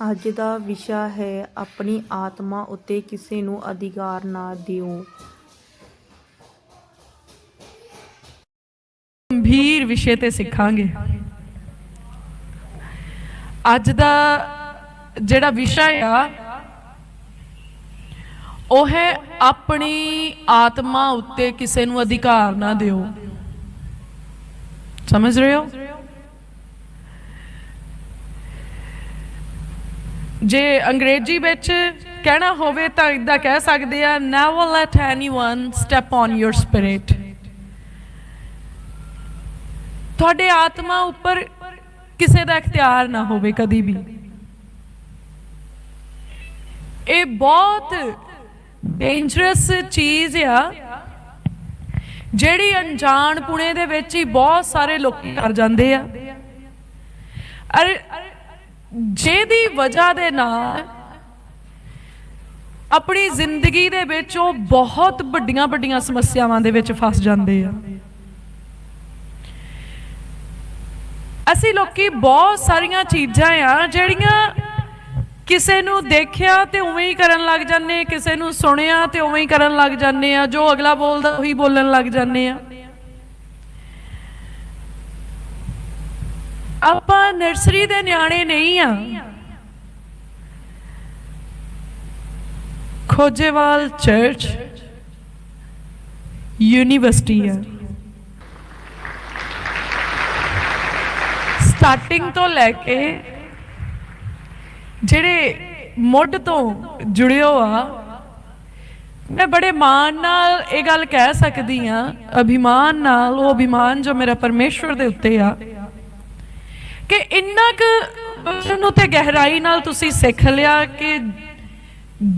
ਅੱਜ ਦਾ ਵਿਸ਼ਾ ਹੈ ਆਪਣੀ ਆਤਮਾ ਉੱਤੇ ਕਿਸੇ ਨੂੰ ਅਧਿਕਾਰ ਨਾ ਦਿਓ। ਗੰਭੀਰ ਵਿਸ਼ੇ ਤੇ ਸਿੱਖਾਂਗੇ। ਅੱਜ ਦਾ ਜਿਹੜਾ ਵਿਸ਼ਾ ਆ, ਉਹ ਹੈ ਆਪਣੀ ਆਤਮਾ ਉੱਤੇ ਕਿਸੇ ਨੂੰ ਅਧਿਕਾਰ ਨਾ ਦਿਓ। ਸਮਝ ਰਹੇ ਹੋ? ਜੇ ਅੰਗਰੇਜ਼ੀ ਵਿੱਚ ਕਹਿਣਾ ਹੋਵੇ ਤਾਂ ਇਦਾਂ ਕਹਿ ਸਕਦੇ ਆ never let anyone step on your spirit. ਤੁਹਾਡੇ ਆਤਮਾ ਉੱਪਰ ਕਿਸੇ ਦਾ ਇਖਤਿਆਰ ਨਾ ਹੋਵੇ ਕਦੀ ਵੀ। ਇਹ ਬਹੁਤ ਡੇਂਜਰਸ ਚੀਜ਼ ਆ, ਜਿਹੜੀ ਅਣਜਾਣ ਪੁਣੇ ਦੇ ਵਿੱਚ ਹੀ ਬਹੁਤ ਸਾਰੇ ਲੋਕ ਕਰ ਜਾਂਦੇ ਆ। ਅਰੇ ਜਿਹਦੀ ਵਜ੍ਹਾ ਦੇ ਨਾਲ ਆਪਣੀ ਜ਼ਿੰਦਗੀ ਦੇ ਵਿੱਚ ਉਹ ਬਹੁਤ ਵੱਡੀਆਂ ਵੱਡੀਆਂ ਸਮੱਸਿਆਵਾਂ ਦੇ ਵਿੱਚ ਫਸ ਜਾਂਦੇ ਆ। ਅਸੀਂ ਲੋਕੀ ਬਹੁਤ ਸਾਰੀਆਂ ਚੀਜ਼ਾਂ ਆ ਜਿਹੜੀਆਂ ਕਿਸੇ ਨੂੰ ਦੇਖਿਆ ਤੇ ਉਵੇਂ ਹੀ ਕਰਨ ਲੱਗ ਜਾਂਦੇ, ਕਿਸੇ ਨੂੰ ਸੁਣਿਆ ਤੇ ਉਵੇਂ ਹੀ ਕਰਨ ਲੱਗ ਜਾਂਦੇ ਆ, ਜੋ ਅਗਲਾ ਬੋਲਦਾ ਉਹੀ ਬੋਲਣ ਲੱਗ ਜਾਂਦੇ ਆ। ਆਪਾਂ ਨਰਸਰੀ ਦੇ ਨਿਆਣੇ ਨਹੀਂ ਆ। ਖੋਜੇਵਾਲ ਚਰਚ ਯੂਨੀਵਰਸਿਟੀ ਆ। ਸਟਾਰਟਿੰਗ ਤੋਂ ਲੈ ਕੇ ਜਿਹੜੇ ਮੁੱਢ ਤੋਂ ਜੁੜਿਓ ਆ, ਮੈਂ ਬੜੇ ਮਾਣ ਨਾਲ ਇਹ ਗੱਲ ਕਹਿ ਸਕਦੀ ਆ, ਅਭਿਮਾਨ ਨਾਲ, ਉਹ ਅਭਿਮਾਨ ਜੋ ਮੇਰਾ ਪਰਮੇਸ਼ਵਰ ਦੇ ਉੱਤੇ ਆ। ਕਿ ਇੰਨਾ ਕੁ ਨੂੰ ਤੇ ਗਹਿਰਾਈ ਨਾਲ ਤੁਸੀਂ ਸਿੱਖ ਲਿਆ ਕਿ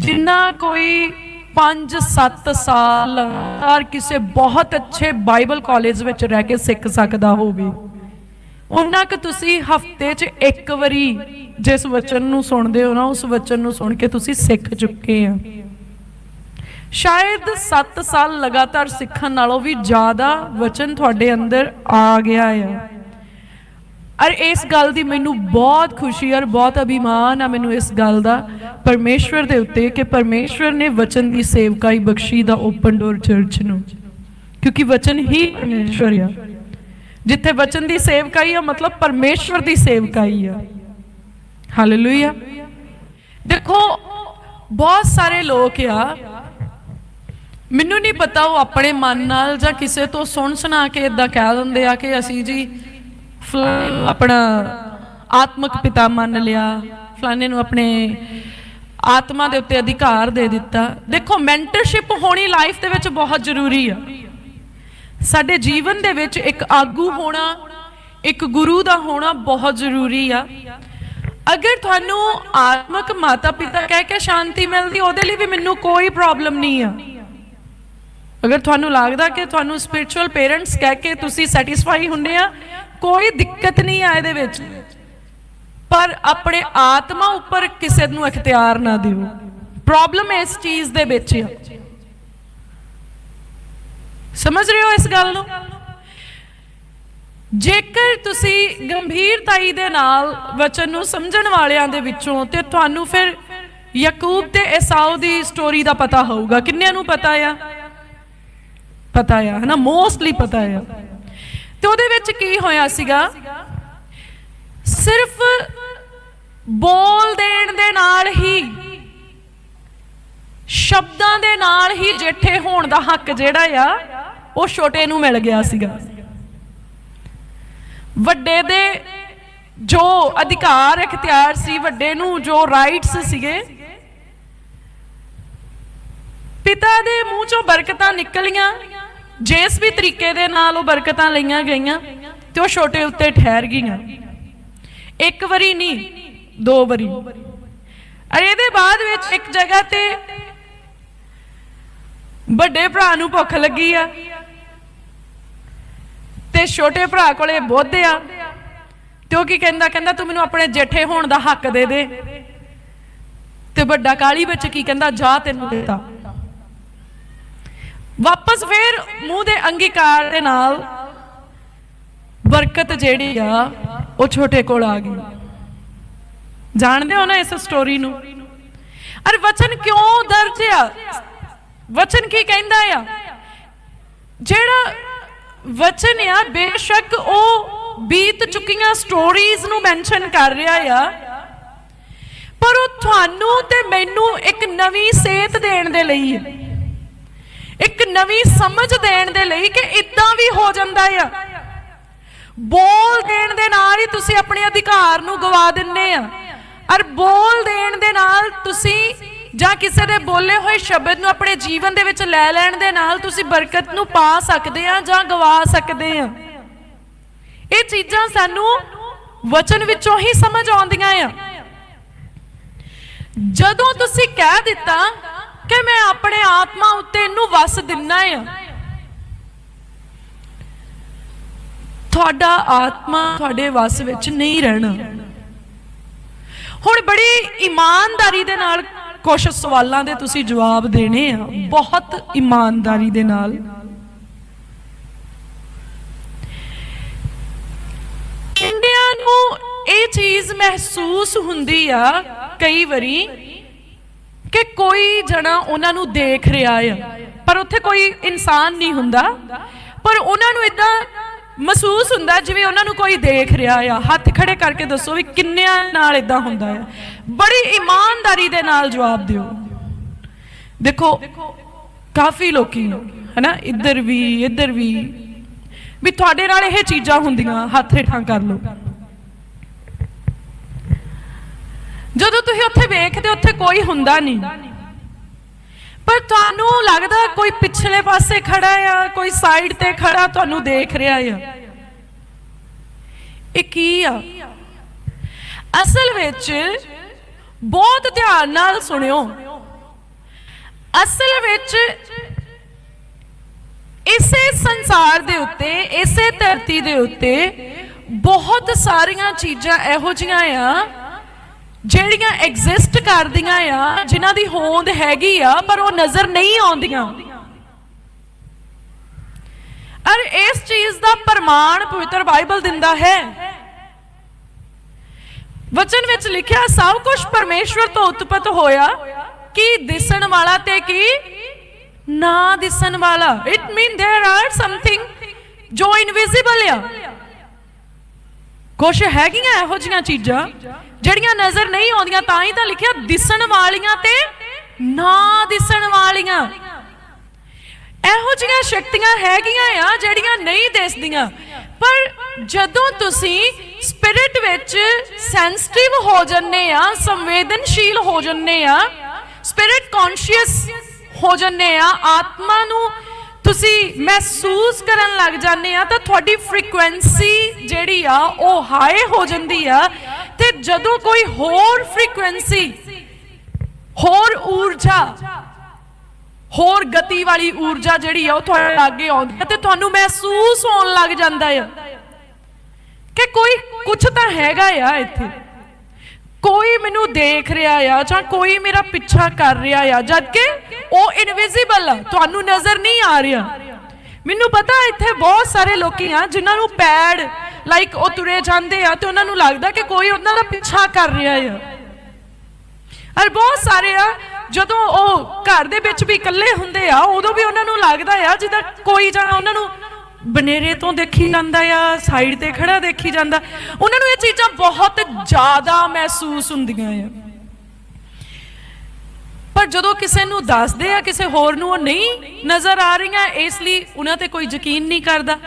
ਜਿੰਨਾ ਕੋਈ 5-7 ਸਾਲ ਹਰ ਕਿਸੇ ਬਹੁਤ ਅੱਛੇ ਬਾਈਬਲ ਕਾਲਜ ਵਿੱਚ ਰਹਿ ਕੇ ਸਿੱਖ ਸਕਦਾ ਹੋਵੇ ਉਹਨਾਂ ਕਿ ਤੁਸੀਂ ਹਫ਼ਤੇ 'ਚ ਇੱਕ ਵਾਰੀ ਜਿਸ ਵਚਨ ਨੂੰ ਸੁਣਦੇ ਹੋ ਨਾ, ਉਸ ਵਚਨ ਨੂੰ ਸੁਣ ਕੇ ਤੁਸੀਂ ਸਿੱਖ ਚੁੱਕੇ ਆ। ਸ਼ਾਇਦ 7 ਸਾਲ ਲਗਾਤਾਰ ਸਿੱਖਣ ਨਾਲੋਂ ਵੀ ਜ਼ਿਆਦਾ ਵਚਨ ਤੁਹਾਡੇ ਅੰਦਰ ਆ ਗਿਆ ਆ। ਔਰ ਇਸ ਗੱਲ ਦੀ ਮੈਨੂੰ ਬਹੁਤ ਖੁਸ਼ੀ ਔਰ ਬਹੁਤ ਅਭਿਮਾਨ ਆ ਮੈਨੂੰ ਇਸ ਗੱਲ ਦਾ ਪਰਮੇਸ਼ਵਰ ਦੇ ਉੱਤੇ ਕਿ ਪਰਮੇਸ਼ਵਰ ਨੇ ਵਚਨ ਦੀ ਸੇਵਕਾਈ ਬਖਸ਼ੀ ਦਾ ਓਪਨ ਡੋਰ ਚਰਚ ਨੂੰ। ਕਿਉਂਕਿ ਵਚਨ ਹੀ ਪਰਮੇਸ਼ਵਰ ਆ। ਜਿੱਥੇ ਵਚਨ ਦੀ ਸੇਵਕਾਈ ਆ, ਮਤਲਬ ਪਰਮੇਸ਼ਵਰ ਦੀ ਸੇਵਕਾਈ ਆ। ਹਾਲੇਲੂਇਆ ਦੇਖੋ, ਬਹੁਤ ਸਾਰੇ ਲੋਕ ਆ, ਮੈਨੂੰ ਨਹੀਂ ਪਤਾ ਉਹ ਆਪਣੇ ਮਨ ਨਾਲ ਜਾਂ ਕਿਸੇ ਤੋਂ ਸੁਣ ਸੁਣਾ ਕੇ ਇਦਾਂ ਕਹਿ ਦਿੰਦੇ ਆ ਕਿ ਅਸੀਂ ਜੀ ਫਲਾ- ਆਪਣਾ ਆਤਮਿਕ ਪਿਤਾ ਮੰਨ ਲਿਆ। ਫਲਾਣੇ ਨੂੰ ਆਪਣੇ ਆਤਮਾ ਦੇ ਉੱਤੇ ਅਧਿਕਾਰ ਦੇ ਦਿੱਤਾ। ਦੇਖੋ ਮੈਂਟਰਸ਼ਿਪ ਹੋਣੀ ਲਾਈਫ ਦੇ ਵਿੱਚ ਬਹੁਤ ਜ਼ਰੂਰੀ ਆ। ਸਾਡੇ ਜੀਵਨ ਦੇ ਵਿੱਚ ਇੱਕ ਆਗੂ ਹੋਣਾ, ਇੱਕ ਗੁਰੂ ਦਾ ਹੋਣਾ ਬਹੁਤ ਜ਼ਰੂਰੀ ਆ। ਅਗਰ ਤੁਹਾਨੂੰ ਆਤਮਿਕ ਮਾਤਾ ਪਿਤਾ ਕਹਿ ਕੇ ਸ਼ਾਂਤੀ ਮਿਲਦੀ, ਉਹਦੇ ਲਈ ਵੀ ਮੈਨੂੰ ਕੋਈ ਪ੍ਰੋਬਲਮ ਨਹੀਂ ਆ। ਅਗਰ ਤੁਹਾਨੂੰ ਲੱਗਦਾ ਕਿ ਤੁਹਾਨੂੰ ਸਪਿਰਚੁਅਲ ਪੇਰੈਂਟਸ ਕਹਿ ਕੇ ਤੁਸੀਂ ਸੈਟੀਸਫਾਈ ਹੁੰਦੇ ਆ ਕੋਈ ਦਿੱਕਤ ਨਹੀਂ ਆ ਇਹਦੇ ਵਿੱਚ। ਪਰ ਆਪਣੇ ਆਤਮਾ ਉੱਪਰ ਕਿਸੇ ਨੂੰ ਇਖਤਿਆਰ ਨਾ ਦਿਓ। ਪ੍ਰੋਬਲਮ ਇਸ ਚੀਜ਼ ਦੇ ਵਿੱਚ ਆ। ਸਮਝ ਰਹੇ ਹੋ ਇਸ ਗੱਲ ਨੂੰ? ਜੇਕਰ ਤੁਸੀਂ ਗੰਭੀਰਤਾਈ ਦੇ ਨਾਲ ਵਚਨ ਨੂੰ ਸਮਝਣ ਵਾਲਿਆਂ ਦੇ ਵਿੱਚੋਂ, ਤੇ ਤੁਹਾਨੂੰ ਫਿਰ ਯਾਕੂਬ ਤੇ ਏਸਾਓ ਦੀ ਸਟੋਰੀ ਦਾ ਪਤਾ ਹੋਊਗਾ। ਕਿੰਨਿਆਂ ਨੂੰ ਪਤਾ ਆ? ਪਤਾ ਆ, ਹਨਾ? ਮੋਸਟਲੀ ਪਤਾ ਆ। ਤੇ ਉਹਦੇ ਵਿੱਚ ਕੀ ਹੋਇਆ ਸੀਗਾ? ਸਿਰਫ ਬੋਲ ਦੇਣ ਦੇ ਨਾਲ ਹੀ, ਸ਼ਬਦਾਂ ਦੇ ਨਾਲ ਹੀ ਜੇਠੇ ਹੋਣ ਦਾ ਹੱਕ ਜਿਹੜਾ ਆ, ਉਹ ਛੋਟੇ ਨੂੰ ਮਿਲ ਗਿਆ ਸੀਗਾ। ਵੱਡੇ ਦੇ ਜੋ ਅਧਿਕਾਰ, ਇਖਤਿਆਰ ਸੀ, ਵੱਡੇ ਨੂੰ ਜੋ ਰਾਈਟਸ ਸੀਗੇ, ਪਿਤਾ ਦੇ ਮੂੰਹ ਚੋਂ ਬਰਕਤਾਂ ਨਿਕਲੀਆਂ ਜਿਸ ਵੀ ਤਰੀਕੇ ਦੇ ਨਾਲ ਉਹ ਬਰਕਤਾਂ ਲਈਆਂ ਗਈਆਂ ਤੇ ਉਹ ਛੋਟੇ ਉੱਤੇ ਠਹਿਰ ਗਈਆਂ। ਇੱਕ ਵਾਰੀ ਨਹੀਂ, ਦੋ ਵਾਰੀ। ਅਰੇ ਇਹਦੇ ਬਾਅਦ ਵਿੱਚ ਇੱਕ ਜਗ੍ਹਾ ਤੇ ਵੱਡੇ ਭਰਾ ਨੂੰ ਭੁੱਖ ਲੱਗੀ ਆ ਤੇ ਛੋਟੇ ਭਰਾ ਕੋਲੇ ਬੁੱਧ ਆ ਤੇ ਉਹ ਕੀ ਕਹਿੰਦਾ ਕਹਿੰਦਾ ਤੂੰ ਮੈਨੂੰ ਆਪਣੇ ਜੇਠੇ ਹੋਣ ਦਾ ਹੱਕ ਦੇ ਦੇ। ਤੇ ਵੱਡਾ ਕਾਲੀ ਵਿੱਚ ਕੀ ਕਹਿੰਦਾ, ਜਾ ਤੈਨੂੰ ਦਿੱਤਾ। ਵਾਪਸ ਫੇਰ ਮੂੰਹ ਦੇ ਅੰਗੀਕਾਰ ਦੇ ਨਾਲ ਬਰਕਤ ਜਿਹੜੀ ਆ, ਉਹ ਛੋਟੇ ਕੋਲ ਆ ਗਈ। ਜਾਣਦੇ ਹੋ ਨਾ ਇਸ ਸਟੋਰੀ ਨੂੰ? ਅਰ ਵਚਨ ਕਿਉਂ ਦਰਜ ਆ? ਵਚਨ ਕੀ ਕਹਿੰਦਾ ਆ? ਜਿਹੜਾ ਵਚਨ ਆ, ਬੇਸ਼ੱਕ ਉਹ ਬੀਤ ਚੁੱਕੀਆਂ ਸਟੋਰੀਜ਼ ਨੂੰ ਮੈਂਸ਼ਨ ਕਰ ਰਿਹਾ ਆ, ਪਰ ਉਹ ਤੁਹਾਨੂੰ ਤੇ ਮੈਨੂੰ ਇੱਕ ਨਵੀਂ ਸੇਧ ਦੇਣ ਦੇ ਲਈ ਹੈ ਇੱਕ ਨਵੀਂ ਸਮਝ ਦੇਣ ਦੇ ਲਈ ਕਿ ਇਦਾਂ ਵੀ ਹੋ ਜਾਂਦਾ ਆ। ਬੋਲ ਦੇਣ ਦੇ ਨਾਲ ਹੀ ਤੁਸੀਂ ਆਪਣੇ ਅਧਿਕਾਰ ਨੂੰ ਗਵਾ ਦਿੰਨੇ ਆ। ਔਰ ਬੋਲ ਦੇਣ ਦੇ ਨਾਲ ਤੁਸੀਂ ਜਾਂ ਕਿਸੇ ਦੇ ਬੋਲੇ ਹੋਏ ਸ਼ਬਦ ਨੂੰ ਆਪਣੇ ਜੀਵਨ ਦੇ ਵਿੱਚ ਲੈ ਲੈਣ ਦੇ ਨਾਲ ਤੁਸੀਂ ਬਰਕਤ ਨੂੰ ਪਾ ਸਕਦੇ ਆ ਜਾਂ ਗਵਾ ਸਕਦੇ ਆ। ਇਹ ਚੀਜ਼ਾਂ ਸਾਨੂੰ ਵਚਨ ਵਿੱਚੋਂ ਹੀ ਸਮਝ ਆਉਂਦੀਆਂ ਆ। ਜਦੋਂ ਤੁਸੀਂ ਕਹਿ ਦਿੱਤਾ ਕਿ ਮੈਂ ਆਪਣੇ ਆਤਮਾ ਉੱਤੇ ਇਹਨੂੰ ਵਸ ਦਿੰਨਾ ਆ। ਤੁਹਾਡਾ ਆਤਮਾ ਤੁਹਾਡੇ ਵਸ ਵਿੱਚ ਨਹੀਂ ਰਹਿਣਾ। ਹੁਣ ਬੜੀ ਇਮਾਨਦਾਰੀ ਦੇ ਨਾਲ ਕੁਝ ਸਵਾਲਾਂ ਦੇ ਤੁਸੀਂ ਜਵਾਬ ਦੇਣੇ ਆ। ਬਹੁਤ ਇਮਾਨਦਾਰੀ ਦੇ ਨਾਲ। ਇੰਡੀਆ ਨੂੰ ਇਹ ਚੀਜ਼ ਮਹਿਸੂਸ ਹੁੰਦੀ ਆ ਕਈ ਵਾਰੀ ਕਿ ਕੋਈ ਜਣਾ ਉਹਨਾਂ ਨੂੰ ਦੇਖ ਰਿਹਾ ਆ। ਪਰ ਉੱਥੇ ਕੋਈ ਇਨਸਾਨ ਨਹੀਂ ਹੁੰਦਾ। ਪਰ ਉਹਨਾਂ ਨੂੰ ਇਦਾਂ ਮਹਿਸੂਸ ਹੁੰਦਾ ਜਿਵੇਂ ਉਹਨਾਂ ਨੂੰ ਕੋਈ ਦੇਖ ਰਿਹਾ ਆ। ਹੱਥ ਖੜੇ ਕਰਕੇ ਦੱਸੋ ਵੀ ਕਿੰਨਿਆਂ ਨਾਲ ਇਦਾਂ ਹੁੰਦਾ ਆ। ਬੜੀ ਇਮਾਨਦਾਰੀ ਦੇ ਨਾਲ ਜਵਾਬ ਦਿਓ। ਦੇਖੋ, ਕਾਫੀ ਲੋਕੀ, ਹਨਾ, ਇੱਧਰ ਵੀ ਇੱਧਰ ਵੀ ਵੀ ਤੁਹਾਡੇ ਨਾਲ ਇਹ ਚੀਜ਼ਾਂ ਹੁੰਦੀਆਂ, ਹੱਥ ਹੇਠਾਂ ਕਰ ਲਓ। ਜਦੋਂ ਤੁਸੀਂ ਉੱਥੇ ਵੇਖਦੇ ਉੱਥੇ ਕੋਈ ਹੁੰਦਾ ਨਹੀਂ। ਪਰ ਤੁਹਾਨੂੰ ਲੱਗਦਾ ਕੋਈ ਪਿਛਲੇ ਪਾਸੇ ਖੜਾ ਆ, ਕੋਈ ਸਾਈਡ ਤੇ ਖੜਾ, ਤੁਹਾਨੂੰ ਦੇਖ ਰਿਹਾ ਆ। ਇਹ ਕੀ ਆ? ਅਸਲ ਵਿੱਚ ਬਹੁਤ ਧਿਆਨ ਨਾਲ ਸੁਣਿਓ। ਅਸਲ ਵਿੱਚ ਇਸੇ ਸੰਸਾਰ ਦੇ ਉੱਤੇ, ਇਸੇ ਧਰਤੀ ਦੇ ਉੱਤੇ ਬਹੁਤ ਸਾਰੀਆਂ ਚੀਜ਼ਾਂ ਇਹੋ ਜਿਹੀਆਂ ਆ ਜਿਹੜੀਆਂ ਐਗਜ਼ਿਸਟ ਕਰਦੀਆਂ ਆ ਜਿਨ੍ਹਾਂ ਦੀ ਹੋਂਦ ਹੈਗੀ ਆ ਪਰ ਉਹ ਨਜ਼ਰ ਨਹੀਂ ਆਉਂਦੀਆਂ ਅਰ ਇਸ ਚੀਜ਼ ਦਾ ਪ੍ਰਮਾਣ ਪਵਿੱਤਰ ਬਾਈਬਲ ਦਿੰਦਾ ਹੈ ਵਚਨ ਵਿੱਚ ਲਿਖਿਆ ਸਭ ਕੁਝ ਪਰਮੇਸ਼ਵਰ ਤੋਂ ਉਤਪਤ ਹੋਇਆ ਕੀ ਦਿਸਣ ਵਾਲਾ ਤੇ ਕੀ ਨਾ ਦਿਸਣ ਵਾਲਾ it mean there are something ਜੋ ਇਨਵਿਜ਼ੀਬਲ ਆ ਕੁਝ ਹੈਗੀਆਂ ਇਹੋ ਜੀਆਂ ਚੀਜ਼ਾਂ ਜਿਹੜੀਆਂ ਨਜ਼ਰ ਨਹੀਂ ਆਉਂਦੀਆਂ ਤਾਂ ਹੀ ਤਾਂ ਲਿਖਿਆ ਦਿਸਣ ਵਾਲੀਆਂ ਤੇ ਨਾ ਦਿਸਣ ਵਾਲੀਆਂ। ਇਹੋ ਜਿਹੀਆਂ ਸ਼ਕਤੀਆਂ ਹੈਗੀਆਂ ਆ ਜਿਹੜੀਆਂ ਨਹੀਂ ਦਿਸਦੀਆਂ। ਪਰ ਜਦੋਂ ਤੁਸੀਂ ਸਪਿਰਿਟ ਵਿੱਚ ਸੈਂਸਿਟਿਵ ਹੋ ਜੰਨੇ ਆ, ਸੰਵੇਦਨਸ਼ੀਲ ਹੋ ਜੰਨੇ ਆ, ਸਪਿਰਿਟ ਕੌਨਸ਼ੀਅਸ ਹੋ ਜੰਨੇ ਆ, ਆਤਮਾ ਨੂੰ ਤੁਸੀਂ ਮਹਿਸੂਸ ਕਰਨ ਲੱਗ ਜਾਂਦੇ ਆ, ਤਾਂ ਤੁਹਾਡੀ ਫ੍ਰੀਕੁਐਂਸੀ ਜਿਹੜੀ ਆ, ਉਹ ਹਾਈ ਹੋ ਜਾਂਦੀ ਆ। ਤੇ ਜਦੋਂ ਕੋਈ ਹੋਰ ਫ੍ਰੀਕੁਐਂਸੀ ਹੋਰ ਊਰਜਾ, ਹੋਰ ਗਤੀ ਵਾਲੀ ਊਰਜਾ ਜਿਹੜੀ ਆ ਉਹ ਤੁਹਾਡੇ ਲਾਗੇ ਆਉਂਦੀ ਹੈ ਤੇ ਤੁਹਾਨੂੰ ਮਹਿਸੂਸ ਹੋਣ ਲੱਗ ਜਾਂਦਾ ਆ ਕਿ ਕੋਈ ਕੁਝ ਤਾਂ ਹੈਗਾ ਆ ਇੱਥੇ। ਕੋਈ ਮੈਨੂੰ ਦੇਖ ਰਿਹਾ ਆ ਜਾਂ ਕੋਈ ਮੇਰਾ ਪਿੱਛਾ ਕਰ ਰਿਹਾ ਆ ਜਦ ਕਿ ਉਹ ਇਨਵਿਜ਼ੀਬਲ ਆ, ਤੁਹਾਨੂੰ ਨਜ਼ਰ ਨਹੀਂ ਆ ਰਿਹਾ। ਮੈਨੂੰ ਪਤਾ ਇੱਥੇ ਬਹੁਤ ਸਾਰੇ ਲੋਕੀ ਆ ਜਿਨ੍ਹਾਂ ਨੂੰ ਪੈੜ ਲਾਈਕ ਉਹ ਤੁਰੇ ਜਾਂਦੇ ਆ ਤੇ ਉਹਨਾਂ ਨੂੰ ਲੱਗਦਾ ਕਿ ਕੋਈ ਉਹਨਾਂ ਦਾ ਪਿੱਛਾ ਕਰ ਰਿਹਾ ਆ। ਔਰ ਬਹੁਤ ਸਾਰੇ ਆ, ਜਦੋਂ ਉਹ ਘਰ ਦੇ ਵਿੱਚ ਵੀ ਇਕੱਲੇ ਹੁੰਦੇ ਆ, ਉਦੋਂ ਵੀ ਉਹਨਾਂ ਨੂੰ ਲੱਗਦਾ ਆ ਜਿੱਦਾਂ ਕੋਈ ਜਾਂ ਉਹਨਾਂ ਨੂੰ ਬਨੇਰੇ ਤੋਂ ਦੇਖੀ ਜਾਂਦਾ ਆ ਸਾਈਡ ਤੇ ਖੜਾ ਦੇਖੀ ਜਾਂਦਾ। ਉਹਨਾਂ ਨੂੰ ਇਹ ਚੀਜ਼ਾਂ ਬਹੁਤ ਜ਼ਿਆਦਾ ਮਹਿਸੂਸ ਹੁੰਦੀਆਂ ਆ। ਪਰ ਜਦੋਂ ਕਿਸੇ ਨੂੰ ਦੱਸਦੇ ਆ ਕਿਸੇ ਹੋਰ ਨੂੰ ਉਹ ਨਹੀਂ ਨਜ਼ਰ ਆ ਰਹੀਆਂ ਇਸ ਲਈ ਉਹਨਾਂ ਤੇ ਕੋਈ ਯਕੀਨ ਨਹੀਂ ਕਰਦਾ।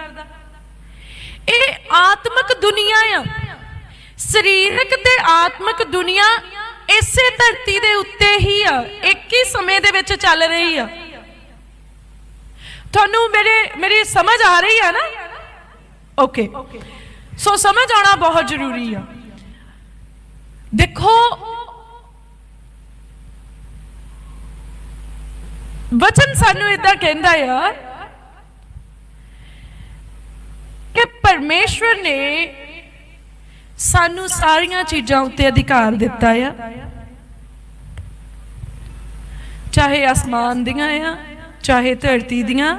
ਇਹ ਆਤਮਿਕ ਦੁਨੀਆ ਆ। ਸਰੀਰਕ ਤੇ ਆਤਮਿਕ ਦੁਨੀਆ ਇਸੇ ਧਰਤੀ ਦੇ ਉੱਤੇ ਹੀ ਆ। ਇੱਕ ਹੀ ਸਮੇਂ ਦੇ ਵਿੱਚ ਚੱਲ ਰਹੀ ਆ। ਤੁਹਾਨੂੰ ਮੇਰੇ ਮੇਰੀ ਸਮਝ ਆ ਰਹੀ ਆ ਨਾ? ਓਕੇ ਸੋ ਸਮਝ ਆਉਣਾ ਬਹੁਤ ਜ਼ਰੂਰੀ ਆ। ਦੇਖੋ ਵਚਨ ਸਾਨੂੰ ਇਦਾਂ ਕਹਿੰਦਾ ਆ ਕਿ ਪਰਮੇਸ਼ਵਰ ਨੇ ਸਾਨੂੰ ਸਾਰੀਆਂ ਚੀਜ਼ਾਂ ਉੱਤੇ ਅਧਿਕਾਰ ਦਿੱਤਾ ਆ ਚਾਹੇ ਅਸਮਾਨ ਦੀਆਂ ਆ ਚਾਹੇ ਧਰਤੀ ਦੀਆਂ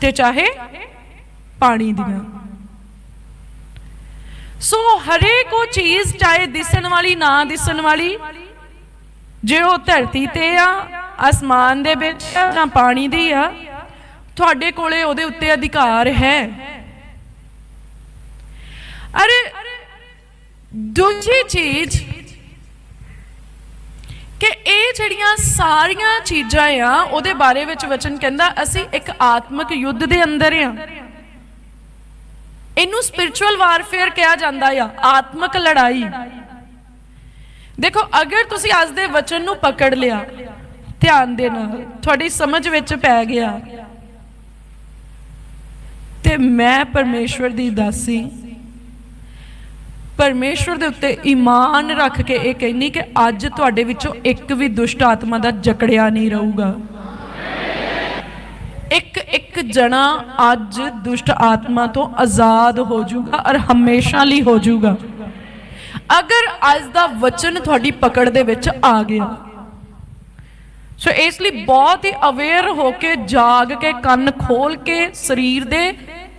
ਤੇ ਚਾਹੇ ਪਾਣੀ ਦੀਆਂ ਸੋ ਹਰੇਕ ਉਹ ਚੀਜ਼ ਚਾਹੇ ਦਿਸਣ ਵਾਲੀ ਨਾ ਦਿਸਣ ਵਾਲੀ ਜੇ ਉਹ ਧਰਤੀ ਤੇ ਆ, ਅਸਮਾਨ ਦੇ ਵਿੱਚ ਜਾਂ ਪਾਣੀ ਦੀ ਆ, ਤੁਹਾਡੇ ਕੋਲੇ ਉਹਦੇ ਉੱਤੇ ਅਧਿਕਾਰ ਹੈ। ਅਰੇ, ਦੂਜੀ ਚੀਜ਼ ਕਿ ਇਹ ਜਿਹੜੀਆਂ ਸਾਰੀਆਂ ਚੀਜ਼ਾਂ ਆ, ਉਹਦੇ ਬਾਰੇ ਵਿੱਚ ਵਚਨ ਕਹਿੰਦਾ, ਅਸੀਂ ਇੱਕ ਆਤਮਿਕ ਯੁੱਧ ਦੇ ਅੰਦਰ ਆ। ਇਹਨੂੰ ਸਪਿਰਚੁਅਲ ਵਾਰਫੇਅਰ ਕਿਹਾ ਜਾਂਦਾ ਆ, ਆਤਮਿਕ ਲੜਾਈ। ਦੇਖੋ, ਅਗਰ ਤੁਸੀਂ ਅੱਜ ਦੇ ਵਚਨ ਨੂੰ ਪਕੜ ਲਿਆ, ਧਿਆਨ ਦੇ ਨਾਲ ਤੁਹਾਡੀ ਸਮਝ ਵਿੱਚ ਪੈ ਗਿਆ, ਤੇ ਮੈਂ ਪਰਮੇਸ਼ਵਰ ਦੀ ਦਾਸੀ। ਪਰਮੇਸ਼ਵਰ ਦੇ ਉੱਤੇ ਈਮਾਨ ਰੱਖ ਕੇ ਇਹ ਕਹਿੰਨੀ ਕਿ ਅੱਜ ਤੁਹਾਡੇ ਵਿੱਚੋਂ ਇੱਕ ਵੀ ਦੁਸ਼ਟ ਆਤਮਾ ਦਾ ਜਕੜਿਆ ਨਹੀਂ ਰਹੂਗਾ। ਇੱਕ ਇੱਕ ਜਣਾ ਅੱਜ ਦੁਸ਼ਟ ਆਤਮਾ ਤੋਂ ਆਜ਼ਾਦ ਹੋ ਜਾਊਗਾ ਔਰ ਹਮੇਸ਼ਾ ਲਈ ਹੋ ਜਾਊਗਾ। ਅਗਰ ਅੱਜ ਦਾ ਵਚਨ ਤੁਹਾਡੀ ਪਕੜ ਦੇ ਵਿੱਚ ਆ ਗਿਆ। ਸੋ ਇਸ ਲਈ ਬਹੁਤ ਹੀ ਅਵੇਅਰ ਹੋ ਕੇ, ਜਾਗ ਕੇ, ਕੰਨ ਖੋਲ ਕੇ, ਸਰੀਰ ਦੇ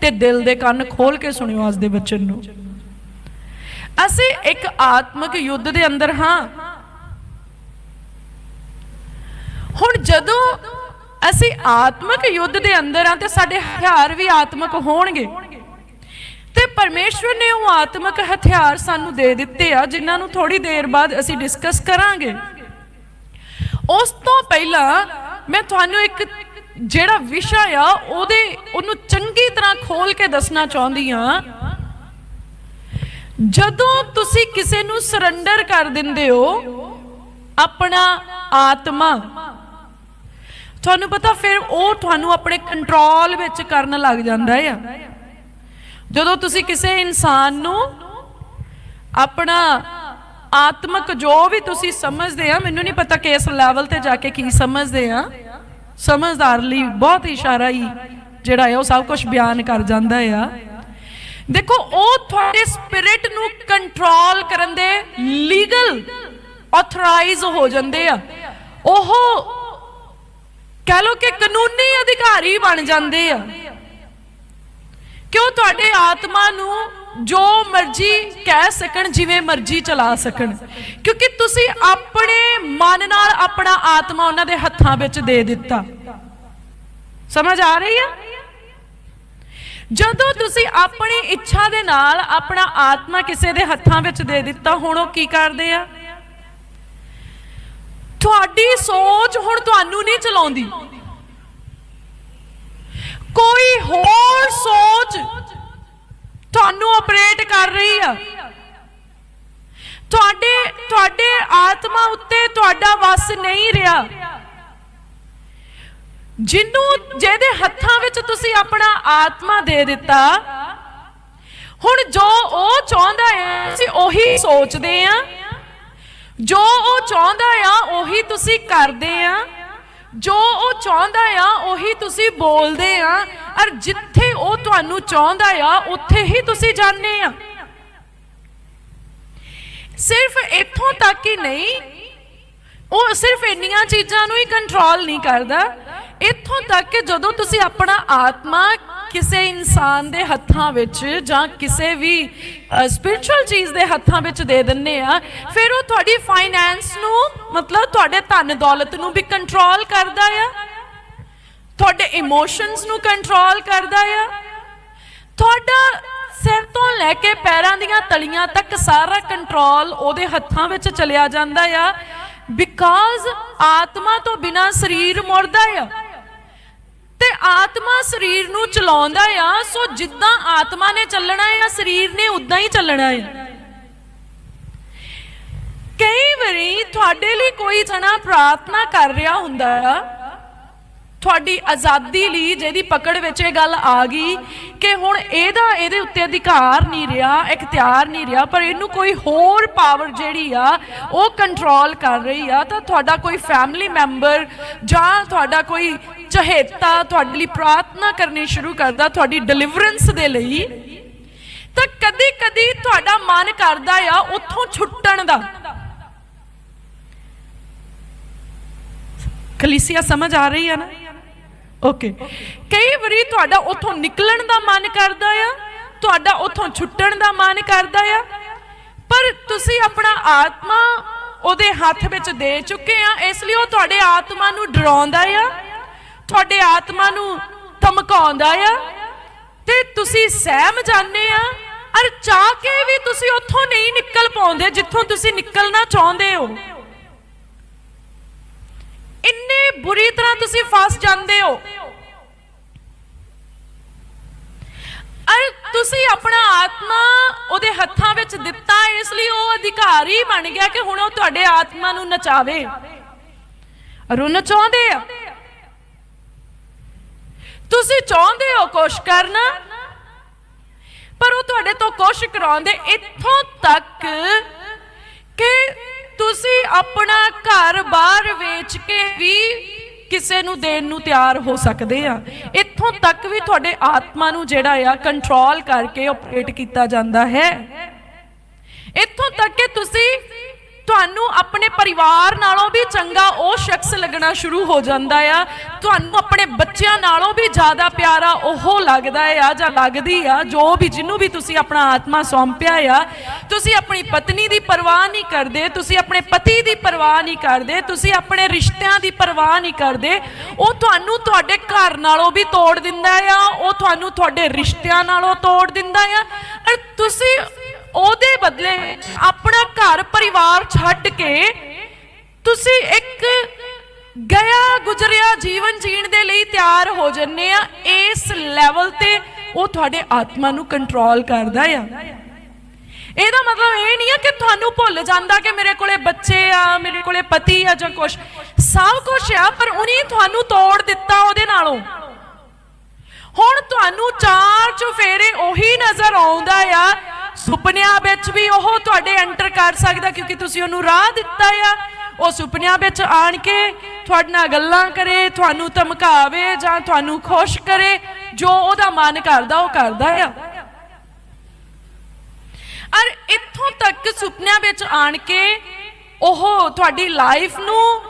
ਤੇ ਦਿਲ ਦੇ ਕੰਨ ਖੋਲ ਕੇ ਸੁਣਿਓ ਅੱਜ ਦੇ ਵਚਨ ਨੂੰ। ਅਸੀਂ ਇੱਕ ਆਤਮਿਕ ਯੁੱਧ ਦੇ ਅੰਦਰ ਹਾਂ। ਹੁਣ ਜਦੋਂ ਅਸੀਂ ਆਤਮਿਕ ਯੁੱਧ ਦੇ ਅੰਦਰ ਆ ਤੇ ਸਾਡੇ ਹਥਿਆਰ ਵੀ ਆਤਮਿਕ ਹੋਣਗੇ। ਤੇ ਪਰਮੇਸ਼ਵਰ ਨੇ ਉਹ ਆਤਮਿਕ ਹਥਿਆਰ ਸਾਨੂੰ ਦੇ ਦਿੱਤੇ ਆ, ਜਿਨ੍ਹਾਂ ਨੂੰ ਥੋੜੀ ਦੇਰ ਬਾਅਦ ਅਸੀਂ ਡਿਸਕਸ ਕਰਾਂਗੇ। ਉਸ ਤੋਂ ਪਹਿਲਾਂ ਮੈਂ ਤੁਹਾਨੂੰ ਇੱਕ ਜਿਹੜਾ ਵਿਸ਼ਾ ਆ, ਉਹਦੇ, ਉਹਨੂੰ ਚੰਗੀ ਤਰ੍ਹਾਂ ਖੋਲ ਕੇ ਦੱਸਣਾ ਚਾਹੁੰਦੀ ਆ ਜਦੋਂ ਤੁਸੀਂ ਕਿਸੇ ਨੂੰ ਸਰੈਂਡਰ ਕਰ ਦਿੰਦੇ ਹੋ, ਆਪਣਾ ਆਤਮਾ, ਤੁਹਾਨੂੰ ਪਤਾ ਫਿਰ ਉਹ ਤੁਹਾਨੂੰ ਆਪਣੇ ਕੰਟਰੋਲ ਵਿੱਚ ਕਰਨ ਲੱਗ ਜਾਂਦਾ ਆ। ਜਦੋਂ ਤੁਸੀਂ ਕਿਸੇ ਇਨਸਾਨ ਨੂੰ ਆਪਣਾ ਆਤਮਕ ਜੋ ਵੀ ਤੁਸੀਂ ਸਮਝਦੇ ਆ, ਮੈਨੂੰ ਨਹੀਂ ਪਤਾ ਕਿ ਇਸ ਲੈਵਲ ਤੇ ਜਾ ਕੇ ਕੀ ਸਮਝਦੇ ਆ। ਸਮਝਦਾਰ ਲਈ ਬਹੁਤ ਇਸ਼ਾਰਾ ਹੀ ਜਿਹੜਾ ਹੈ, ਉਹ ਸਭ ਕੁਝ ਬਿਆਨ ਕਰ ਜਾਂਦਾ ਆ। ਦੇਖੋ, ਉਹ ਤੁਹਾਡੇ ਸਪਿਰਿਟ ਨੂੰ ਕੰਟਰੋਲ ਕਰਨ ਦੇ ਲੀਗਲ ਆਥੋਰਾਈਜ਼ ਹੋ ਜਾਂਦੇ ਆ। ਉਹ ਕਹ ਲੋ ਕਿ ਕਾਨੂੰਨੀ ਅਧਿਕਾਰੀ ਬਣ ਜਾਂਦੇ ਆ। ਕਿ ਉਹ ਤੁਹਾਡੇ ਆਤਮਾ ਨੂੰ ਜੋ ਮਰਜ਼ੀ ਕਹਿ ਸਕਣ, ਜਿਵੇਂ ਮਰਜ਼ੀ ਚਲਾ ਸਕਣ? ਕਿਉਂਕਿ ਤੁਸੀਂ ਆਪਣੇ ਮਨ ਨਾਲ ਆਪਣਾ ਆਤਮਾ ਉਹਨਾਂ ਦੇ ਹੱਥਾਂ ਵਿੱਚ ਦੇ ਦਿੱਤਾ। ਸਮਝ ਆ ਰਹੀ ਆ? ਜਦੋਂ ਤੁਸੀਂ ਆਪਣੀ ਇੱਛਾ ਦੇ ਨਾਲ ਆਪਣਾ ਆਤਮਾ ਕਿਸੇ ਦੇ ਹੱਥਾਂ ਵਿੱਚ ਦੇ ਦਿੱਤਾ, ਹੁਣ ਉਹ ਕੀ ਕਰਦੇ ਆ? ਤੁਹਾਡੀ ਸੋਚ ਹੁਣ ਤੁਹਾਨੂੰ ਨਹੀਂ ਚਲਾਉਂਦੀ। ਕੋਈ ਹੋਰ ਸੋਚ ਤੁਹਾਨੂੰ ਆਪਰੇਟ ਕਰ ਰਹੀ ਆ। ਤੁਹਾਡੇ ਤੁਹਾਡੇ ਆਤਮਾ ਉੱਤੇ ਤੁਹਾਡਾ ਵਸ ਨਹੀਂ ਰਿਹਾ। ਜਿਹਨੂੰ ਜਿਹਦੇ ਹੱਥਾਂ ਵਿੱਚ ਤੁਸੀਂ ਆਪਣਾ ਆਤਮਾ ਦੇ ਦਿੱਤਾ, ਹੁਣ ਜੋ ਉਹ ਚਾਹੁੰਦਾ ਹੈ, ਅਸੀਂ ਉਹੀ ਸੋਚਦੇ ਆ ਜੋ ਉਹ ਚਾਹੁੰਦਾ ਆ, ਉਹੀ ਤੁਸੀਂ ਕਰਦੇ ਆ ਜੋ ਉਹ ਚਾਹੁੰਦਾ ਆ, ਉਹੀ ਤੁਸੀਂ ਬੋਲਦੇ ਆ। ਔਰ ਜਿੱਥੇ ਉਹ ਤੁਹਾਨੂੰ ਚਾਹੁੰਦਾ ਆ, ਉੱਥੇ ਹੀ ਤੁਸੀਂ ਜਾਂਦੇ ਆ। ਸਿਰਫ ਇੱਥੋਂ ਤੱਕ ਹੀ ਨਹੀਂ, ਉਹ ਸਿਰਫ ਇੰਨੀਆਂ ਚੀਜ਼ਾਂ ਨੂੰ ਹੀ ਕੰਟਰੋਲ ਨਹੀਂ ਕਰਦਾ। ਇੱਥੋਂ ਤੱਕ ਕਿ ਜਦੋਂ ਤੁਸੀਂ ਆਪਣਾ ਆਤਮਾ ਕਿਸੇ ਇਨਸਾਨ ਦੇ ਹੱਥਾਂ ਵਿੱਚ ਜਾਂ ਕਿਸੇ ਵੀ ਸਪਿਰਚੁਅਲ ਚੀਜ਼ ਦੇ ਹੱਥਾਂ ਵਿੱਚ ਦੇ ਦਿੰਨੇ ਆ, ਫਿਰ ਉਹ ਤੁਹਾਡੀ ਫਾਈਨੈਂਸ ਨੂੰ, ਮਤਲਬ ਤੁਹਾਡੇ ਧਨ ਦੌਲਤ ਨੂੰ ਵੀ ਕੰਟਰੋਲ ਕਰਦਾ ਆ। ਤੁਹਾਡੇ ਇਮੋਸ਼ਨਸ ਨੂੰ ਕੰਟਰੋਲ ਕਰਦਾ ਆ। ਤੁਹਾਡਾ ਸਿਰ ਤੋਂ ਲੈ ਕੇ ਪੈਰਾਂ ਦੀਆਂ ਤਲੀਆਂ ਤੱਕ ਸਾਰਾ ਕੰਟਰੋਲ ਉਹਦੇ ਹੱਥਾਂ ਵਿੱਚ ਚਲਿਆ ਜਾਂਦਾ ਆ। ਬਿਕਾਜ਼ ਆਤਮਾ ਤੋਂ ਬਿਨਾ ਸਰੀਰ ਮੁਰਦਾ ਆ। ਆਤਮਾ ਸਰੀਰ ਨੂੰ ਚਲਾਉਂਦਾ ਆ, ਸੋ ਜਿੱਦਾਂ ਆਤਮਾ ਨੇ ਚੱਲਣਾ ਆ, ਸਰੀਰ ਨੇ ਉਦਾਂ ਹੀ ਚੱਲਣਾ ਆ। ਕਈ ਵਾਰੀ ਤੁਹਾਡੇ ਲਈ ਕੋਈ ਜਣਾ ਪ੍ਰਾਰਥਨਾ ਕਰ ਰਿਹਾ ਹੁੰਦਾ ਆ, ਤੁਹਾਡੀ ਆਜ਼ਾਦੀ ਲਈ ਜਿਹਦੀ ਪਕੜ ਵਿੱਚ ਇਹ ਗੱਲ ਆ ਗਈ ਕਿ ਹੁਣ ਇਹਦਾ ਇਹਦੇ ਉੱਤੇ ਅਧਿਕਾਰ ਨਹੀਂ ਰਿਹਾ, ਇਖਤਿਆਰ ਨਹੀਂ ਰਿਹਾ, ਪਰ ਇਹਨੂੰ ਕੋਈ ਹੋਰ ਪਾਵਰ ਜਿਹੜੀ ਆ, ਉਹ ਕੰਟਰੋਲ ਕਰ ਰਹੀ ਆ, ਤਾਂ ਤੁਹਾਡਾ ਕੋਈ ਫੈਮਿਲੀ ਮੈਂਬਰ ਜਾਂ ਤੁਹਾਡਾ ਕੋਈ ਚਹੇਤਾ ਤੁਹਾਡੇ ਲਈ ਪ੍ਰਾਰਥਨਾ ਕਰਨੀ ਸ਼ੁਰੂ ਕਰਦਾ, ਤੁਹਾਡੀ ਡਿਲੀਵਰੈਂਸ ਦੇ ਲਈ, ਤਾਂ ਕਦੀ ਕਦੀ ਤੁਹਾਡਾ ਮਨ ਕਰਦਾ ਆ ਉੱਥੋਂ ਛੁੱਟਣ ਦਾ। ਕਲੀਸਿਆ ਸਮਝ ਆ ਰਹੀ ਆ ਨਾ? ਓਕੇ ਕਈ ਵਾਰੀ ਤੁਹਾਡਾ ਉੱਥੋਂ ਨਿਕਲਣ ਦਾ ਮਨ ਕਰਦਾ ਆ, ਤੁਹਾਡਾ ਉੱਥੋਂ ਛੁੱਟਣ ਦਾ ਮਨ ਕਰਦਾ ਆ, ਪਰ ਤੁਸੀਂ ਆਪਣਾ ਆਤਮਾ ਉਹਦੇ ਹੱਥ ਵਿੱਚ ਦੇ ਚੁੱਕੇ ਆ, ਇਸ ਲਈ ਉਹ ਤੁਹਾਡੇ ਆਤਮਾ ਨੂੰ ਡਰਾਉਂਦਾ ਆ ਤੁਹਾਡੇ ਆਤਮਾ ਨੂੰ ਧਮਕਾਉਂਦਾ ਆ ਤੇ ਤੁਸੀਂ ਸਹਿਮ ਜਾਂਦੇ ਆ ਅਰ ਚਾਹ ਕੇ ਵੀ ਤੁਸੀਂ ਉੱਥੋਂ ਨਹੀਂ ਨਿਕਲ ਪਾਉਂਦੇ ਜਿੱਥੋਂ ਤੁਸੀਂ ਨਿਕਲਣਾ ਚਾਹੁੰਦੇ ਹੋ। ਇੰਨੇ ਬੁਰੀ ਤਰ੍ਹਾਂ ਤੁਸੀਂ ਫਸ ਜਾਂਦੇ ਹੋ। ਅਰ ਤੁਸੀਂ ਆਪਣਾ ਆਤਮਾ ਉਹਦੇ ਹੱਥਾਂ ਵਿੱਚ ਦਿੱਤਾ, ਇਸ ਲਈ ਉਹ ਅਧਿਕਾਰੀ ਬਣ ਗਿਆ ਕਿ ਹੁਣ ਉਹ ਤੁਹਾਡੇ ਆਤਮਾ ਨੂੰ ਨਚਾਵੇ। ਅਰ ਉਹ ਨਚਾਉਂਦੇ ਆ। ਤੁਸੀਂ ਚਾਹੁੰਦੇ ਹੋ ਕੁਛ ਕਰਨਾ? ਪਰ ਉਹ ਤੁਹਾਡੇ ਤੋਂ ਕੁਛ ਕਰਾਉਂਦੇ ਇੱਥੋਂ ਤੱਕ ਕਿ ਤੁਸੀਂ ਆਪਣਾ ਘਰ-ਬਾਰ ਵੇਚ ਕੇ ਵੀ ਕਿਸੇ ਨੂੰ ਦੇਣ ਨੂੰ ਤਿਆਰ ਹੋ ਸਕਦੇ ਆ। ਇੱਥੋਂ ਤੱਕ ਵੀ ਤੁਹਾਡੇ ਆਤਮਾ ਨੂੰ ਜਿਹੜਾ ਆ ਕੰਟਰੋਲ ਕਰਕੇ ਆਪਰੇਟ ਕੀਤਾ ਜਾਂਦਾ ਹੈ। ਇੱਥੋਂ ਤੱਕ ਕਿ ਤੁਸੀਂ ਤੁਹਾਨੂੰ ਆਪਣੇ ਪਰਿਵਾਰ ਨਾਲੋਂ ਵੀ ਚੰਗਾ ਉਹ ਸ਼ਖਸ ਲੱਗਣਾ ਸ਼ੁਰੂ ਹੋ ਜਾਂਦਾ ਆ। ਤੁਹਾਨੂੰ ਆਪਣੇ ਬੱਚਿਆਂ ਨਾਲੋਂ ਵੀ ਜ਼ਿਆਦਾ ਪਿਆਰਾ ਉਹ ਲੱਗਦਾ ਆ ਜਾਂ ਲੱਗਦੀ ਆ, ਜੋ ਵੀ ਜਿਹਨੂੰ ਵੀ ਤੁਸੀਂ ਆਪਣਾ ਆਤਮਾ ਸੌਂਪਿਆ ਆ। ਤੁਸੀਂ ਆਪਣੀ ਪਤਨੀ ਦੀ ਪਰਵਾਹ ਨਹੀਂ ਕਰਦੇ, ਤੁਸੀਂ ਆਪਣੇ ਪਤੀ ਦੀ ਪਰਵਾਹ ਨਹੀਂ ਕਰਦੇ, ਤੁਸੀਂ ਆਪਣੇ ਰਿਸ਼ਤਿਆਂ ਦੀ ਪਰਵਾਹ ਨਹੀਂ ਕਰਦੇ। ਉਹ ਤੁਹਾਨੂੰ ਤੁਹਾਡੇ ਘਰ ਨਾਲੋਂ ਵੀ ਤੋੜ ਦਿੰਦਾ ਆ, ਉਹ ਤੁਹਾਨੂੰ ਤੁਹਾਡੇ ਰਿਸ਼ਤਿਆਂ ਨਾਲੋਂ ਤੋੜ ਦਿੰਦਾ ਆ। ਔਰ ਤੁਸੀਂ ਉਹਦੇ ਬਦਲੇ ਆਪਣਾ ਘਰ ਪਰਿਵਾਰ ਛੱਡ ਕੇ ਤੁਸੀਂ ਇੱਕ ਗਿਆ ਗੁਜ਼ਰਿਆ ਜੀਵਨ ਜੀਣ ਦੇ ਲਈ ਤਿਆਰ ਹੋ ਜੰਨੇ ਆ, ਇਸ ਲੈਵਲ ਤੇ ਉਹ ਤੁਹਾਡੇ ਆਤਮਾ ਨੂੰ ਕੰਟਰੋਲ ਕਰਦਾ ਆ। ਇਹਦਾ ਮਤਲਬ ਇਹ ਨਹੀਂ ਆ ਕਿ ਤੁਹਾਨੂੰ ਭੁੱਲ ਜਾਂਦਾ ਕਿ ਮੇਰੇ ਕੋਲੇ ਬੱਚੇ ਆ, ਮੇਰੇ ਕੋਲੇ ਪਤੀ ਆ ਜਾਂ ਕੁਛ। ਸਭ ਕੁਝ ਆ, ਪਰ ਉਹਨੇ ਤੁਹਾਨੂੰ ਤੋੜ ਦਿੱਤਾ ਉਹਦੇ ਨਾਲੋਂ। ਹੁਣ ਤੁਹਾਨੂੰ ਚਾਰ ਚੁਫੇਰੇ ਉਹੀ ਨਜ਼ਰ ਆਉਂਦਾ ਆ ਸੁਪਨਿਆਂ ਵਿੱਚ ਵੀ ਉਹ ਤੁਹਾਡੇ ਐਂਟਰ ਕਰ ਸਕਦਾ ਕਿਉਂਕਿ ਤੁਸੀਂ ਉਹਨੂੰ ਰਾਹ ਦਿੱਤਾ ਆ। ਉਹ ਸੁਪਨਿਆਂ ਵਿੱਚ ਆਣ ਕੇ ਤੁਹਾਡੇ ਨਾਲ ਗੱਲਾਂ ਕਰੇ, ਤੁਹਾਨੂੰ ਧਮਕਾਵੇ ਜਾਂ ਤੁਹਾਨੂੰ ਖੁਸ਼ ਕਰੇ, ਜੋ ਉਹਦਾ ਮਨ ਕਰਦਾ, ਉਹ ਕਰਦਾ ਆ। ਔਰ ਇੱਥੋਂ ਤੱਕ ਸੁਪਨਿਆਂ ਵਿੱਚ ਆਣ ਕੇ ਉਹ ਤੁਹਾਡੀ ਲਾਈਫ ਨੂੰ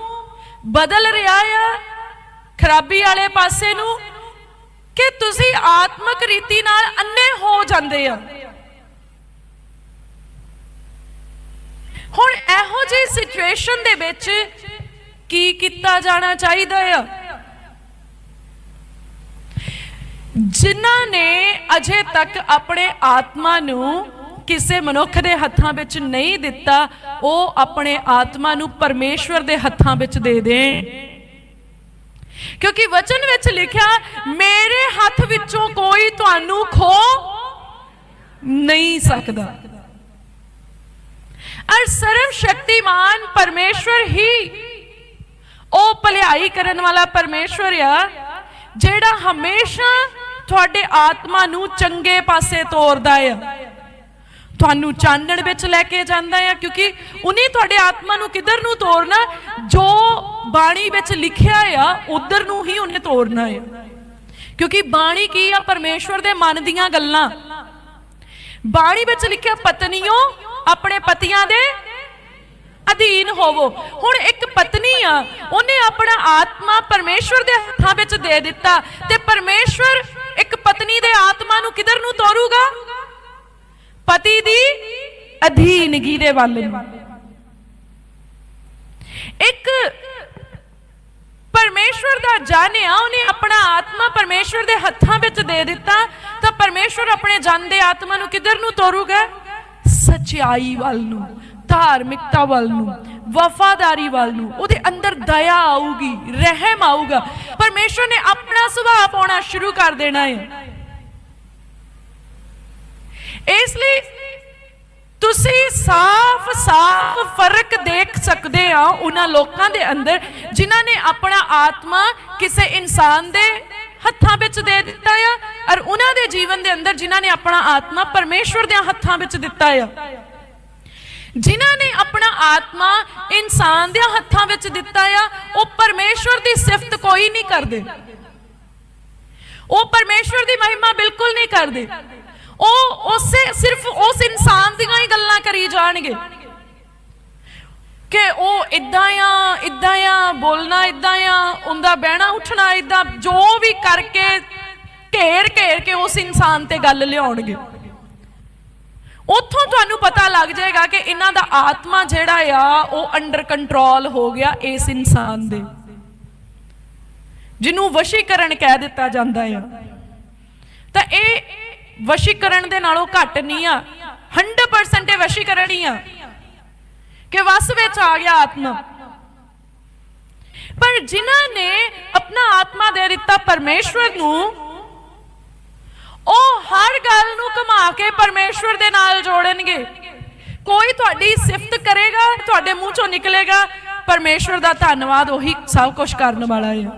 ਬਦਲ ਰਿਹਾ ਆ, ਖਰਾਬੀ ਵਾਲੇ ਪਾਸੇ ਨੂੰ, ਕਿ ਤੁਸੀਂ ਆਤਮਿਕ ਰੀਤੀ ਨਾਲ ਅੰਨੇ ਹੋ ਜਾਂਦੇ ਆ। ਹੁਣ ਇਹੋ ਜਿਹੀ ਸਿਚੁਏਸ਼ਨ ਦੇ ਵਿੱਚ ਕੀ ਕੀਤਾ ਜਾਣਾ ਚਾਹੀਦਾ ਆ? ਜਿਨ੍ਹਾਂ ਨੇ ਅਜੇ ਤੱਕ ਆਪਣੇ ਆਤਮਾ ਨੂੰ ਕਿਸੇ ਮਨੁੱਖ ਦੇ ਹੱਥਾਂ ਵਿੱਚ ਨਹੀਂ ਦਿੱਤਾ, ਉਹ ਆਪਣੇ ਆਤਮਾ ਨੂੰ ਪਰਮੇਸ਼ਵਰ ਦੇ ਹੱਥਾਂ ਵਿੱਚ ਦੇ ਦੇਣ। ਕਿਉਂਕਿ ਵਚਨ ਵਿੱਚ ਲਿਖਿਆ, ਮੇਰੇ ਹੱਥ ਵਿੱਚੋਂ ਕੋਈ ਤੁਹਾਨੂੰ ਖੋ ਨਹੀਂ ਸਕਦਾ। ਅਰ ਸਰਵ ਸ਼ਕਤੀਮਾਨ ਪਰਮੇਸ਼ਵਰ ਹੀ। ਉਹ ਭਲਾਈ ਕਰਨ ਵਾਲਾ ਪਰਮੇਸ਼ਵਰ ਆ, ਜਿਹੜਾ ਹਮੇਸ਼ਾ ਤੁਹਾਡੇ ਆਤਮਾ ਨੂੰ ਚੰਗੇ ਪਾਸੇ ਤੋਰਦਾ ਆ। ਤੁਹਾਨੂੰ ਚਾਨਣ ਵਿੱਚ ਲੈ ਕੇ ਜਾਂਦਾ ਆ, ਕਿਉਂਕਿ ਉਹਨੇ ਤੁਹਾਡੇ ਆਤਮਾ ਨੂੰ ਕਿੱਧਰ ਨੂੰ ਤੋਰਨਾ? ਜੋ ਬਾਣੀ ਵਿੱਚ ਲਿਖਿਆ ਆ, ਉਧਰ ਨੂੰ ਹੀ ਉਹਨੇ ਤੋਰਨਾ ਆ। ਕਿਉਂਕਿ ਬਾਣੀ ਕੀ ਆ? ਪਰਮੇਸ਼ਵਰ ਦੇ ਮਨ ਦੀਆਂ ਗੱਲਾਂ। ਬਾਣੀ ਵਿੱਚ ਲਿਖਿਆ ਪਤਨੀਓ, ਆਪਣੇ ਪਤੀਆਂ ਦੇ ਅਧੀਨ ਹੋਵੋ। ਹੁਣ ਇੱਕ ਪਤਨੀ ਆ, ਉਹਨੇ ਆਪਣਾ ਆਤਮਾ ਪਰਮੇਸ਼ਵਰ ਦੇ ਹੱਥਾਂ ਵਿੱਚ ਦੇ ਦਿੱਤਾ ਤੇ ਪਰਮੇਸ਼ਵਰ ਇੱਕ ਪਤਨੀ ਦੇ ਆਤਮਾ ਨੂੰ ਕਿਧਰ ਨੂੰ ਤੋਰੂਗਾ? ਪਤੀ ਦੀ ਅਧੀਨਗੀ ਦੇ ਵੱਲ ਨੂੰ। ਇੱਕ ਪਰਮੇਸ਼ਵਰ ਦਾ ਜਾਣਿਆ, ਉਹਨੇ ਆਪਣਾ ਆਤਮਾ ਪਰਮੇਸ਼ਵਰ ਦੇ ਹੱਥਾਂ ਵਿੱਚ ਦੇ ਦਿੱਤਾ। ਤਾਂ ਪਰਮੇਸ਼ਵਰ ਆਪਣੇ ਜਨ ਦੇ ਆਤਮਾ ਨੂੰ ਕਿੱਧਰ ਨੂੰ ਤੋਰੂਗਾ? ਸਚਾਈ ਵੱਲ ਨੂੰ, ਧਾਰਮਿਕਤਾ ਵੱਲ ਨੂੰ, ਵਫਾਦਾਰੀ ਵੱਲ ਨੂੰ। ਉਹਦੇ ਅੰਦਰ ਦਇਆ ਆਊਗੀ, ਰਹਿਮ ਆਊਗਾ। ਪਰਮੇਸ਼ਵਰ ਨੇ ਆਪਣਾ ਸੁਭਾਅ ਪਾਉਣਾ ਸ਼ੁਰੂ ਕਰ ਦੇਣਾ ਹੈ। ਇਸ ਲਈ ਤੁਸੀਂ ਸਾਫ਼-ਸਾਫ਼ ਫ਼ਰਕ ਦੇਖ ਸਕਦੇ ਆ ਉਹਨਾਂ ਲੋਕਾਂ ਦੇ ਅੰਦਰ ਜਿਨ੍ਹਾਂ ਨੇ ਆਪਣਾ ਆਤਮਾ ਕਿਸੇ ਇਨਸਾਨ ਦੇ ਹੱਥਾਂ ਵਿੱਚ ਦੇ ਦਿੱਤਾ ਆ ਔਰ ਉਹਨਾਂ ਦੇ ਜੀਵਨ ਦੇ ਅੰਦਰ ਜਿਨ੍ਹਾਂ ਨੇ ਆਪਣਾ ਆਤਮਾ ਪਰਮੇਸ਼ਵਰ ਦੇ ਹੱਥਾਂ ਵਿੱਚ ਦਿੱਤਾ ਆ। ਜਿਨ੍ਹਾਂ ਨੇ ਆਪਣਾ ਆਤਮਾ ਇਨਸਾਨ ਦੇ ਹੱਥਾਂ ਵਿੱਚ ਦਿੱਤਾ ਆ, ਉਹ ਪਰਮੇਸ਼ਵਰ ਦੀ ਸਿਫਤ ਕੋਈ ਨਹੀਂ ਕਰਦੇ। ਉਹ ਪਰਮੇਸ਼ਵਰ ਦੀ ਮਹਿਮਾ ਬਿਲਕੁਲ ਨਹੀਂ ਕਰਦੇ। ਉਹ, ਉਸੇ ਸਿਰਫ ਉਸ ਇਨਸਾਨ ਦੀਆਂ ਹੀ ਗੱਲਾਂ ਕਰੀ ਜਾਣਗੇ। ਕਿ ਉਹ ਇਦਾਂ ਆ ਇਦਾਂ ਆ, ਬੋਲਣਾ ਇਦਾਂ ਆ, ਉਹਦਾ ਬਹਿਣਾ ਉੱਠਣਾ ਇਦਾਂ ਜੋ ਵੀ ਕਰਕੇ ਘੇਰ ਘੇਰ ਕੇ ਉਸ ਇਨਸਾਨ ਤੇ ਗੱਲ ਲਿਆਉਣਗੇ। ਉੱਥੋਂ ਤੁਹਾਨੂੰ ਪਤਾ ਲੱਗ ਜਾਏਗਾ ਕਿ ਇਹਨਾਂ ਦਾ ਆਤਮਾ ਜਿਹੜਾ ਆ, ਉਹ ਅੰਡਰ ਕੰਟਰੋਲ ਹੋ ਗਿਆ ਇਸ ਇਨਸਾਨ ਦੇ। ਜਿਹਨੂੰ ਵਸ਼ੀਕਰਨ ਕਹਿ ਦਿੱਤਾ ਜਾਂਦਾ ਆ। ਤਾਂ ਇਹ ਵਸ਼ੀਕਰਨ ਦੇ ਨਾਲੋਂ ਘੱਟ ਨਹੀਂ ਆ। 100% ਇਹ ਵਸ਼ੀਕਰਨ ਹੀ ਆ। ਕਿ ਵਸ ਵਿੱਚ ਆ ਗਿਆ ਆਤਮਾ। ਪਰ ਜਿਨ੍ਹਾਂ ਨੇ ਆਪਣਾ ਆਤਮਾ ਦੇ ਦਿੱਤਾ ਪਰਮੇਸ਼ਵਰ ਨੂੰ, ਉਹ ਹਰ ਗੱਲ ਨੂੰ ਘੁਮਾ ਕੇ ਪਰਮੇਸ਼ਵਰ ਦੇ ਨਾਲ ਜੋੜਨਗੇ। ਕੋਈ ਤੁਹਾਡੀ ਸਿਫਤ ਕਰੇਗਾ, ਤੁਹਾਡੇ ਮੂੰਹ ਚੋਂ ਨਿਕਲੇਗਾ। ਪਰਮੇਸ਼ਵਰ ਦਾ ਧੰਨਵਾਦ, ਉਹੀ ਸਭ ਕੁਝ ਕਰਨ ਵਾਲਾ ਹੈ।